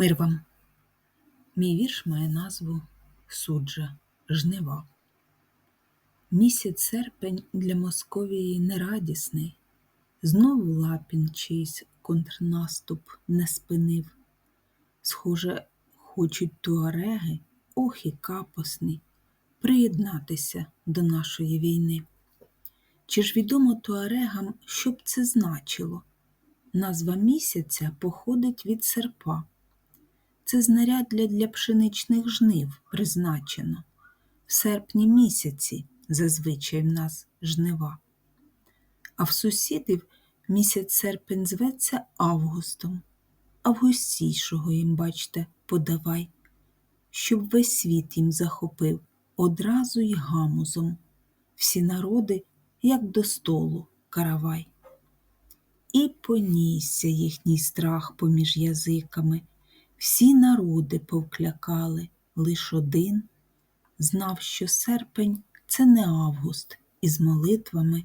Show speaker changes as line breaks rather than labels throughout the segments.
Мир вам. Мій вірш має назву Суджа жнива. Місяць серпень для Московії нерадісний, Знову лапін чийсь контрнаступ не спинив. Схоже, хочуть туареги, ох і капосні, приєднатися до нашої війни. Чи ж відомо туарегам, що б це значило? Назва місяця походить від серпа. Це знаряддя для пшеничних жнив призначено. В серпні місяці зазвичай в нас жнива. А в сусідів місяць серпень зветься августом. Августійшого їм, бачте, подавай, щоб весь світ їм захопив одразу й гамузом. Всі народи, як до столу, каравай. І понісся їхній страх поміж язиками. Всі народи повклякали, лиш один знав, що серпень це не август, і з молитвами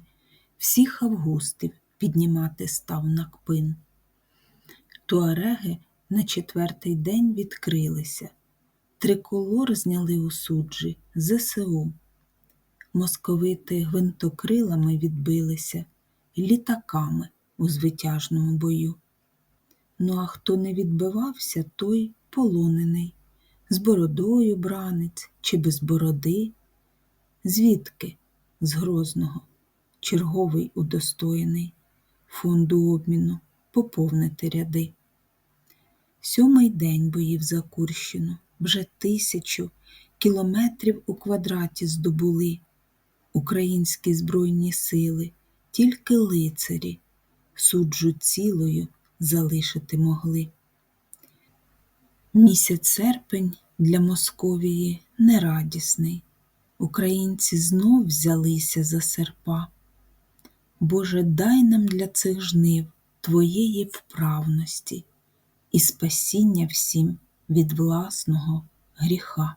всіх августів піднімати став на кпин. Туареги на четвертий день відкрилися, триколор зняли у суджі ЗСУ. Московити гвинтокрилами відбилися літаками у звитяжному бою. Ну а хто не відбивався, той полонений, з бородою бранець чи без бороди. Звідки? З Грозного, черговий удостоєний, фонду обміну поповнити ряди. Сьомий день боїв за Курщину, вже тисячу кілометрів у квадраті здобули. Українські збройні сили, тільки лицарі. Суджу цілою залишити могли. Місяць серпень для Московії нерадісний. Українці знов взялися за серпа. Боже, дай нам для цих жнив Твоєї вправності і спасіння всім від власного гріха.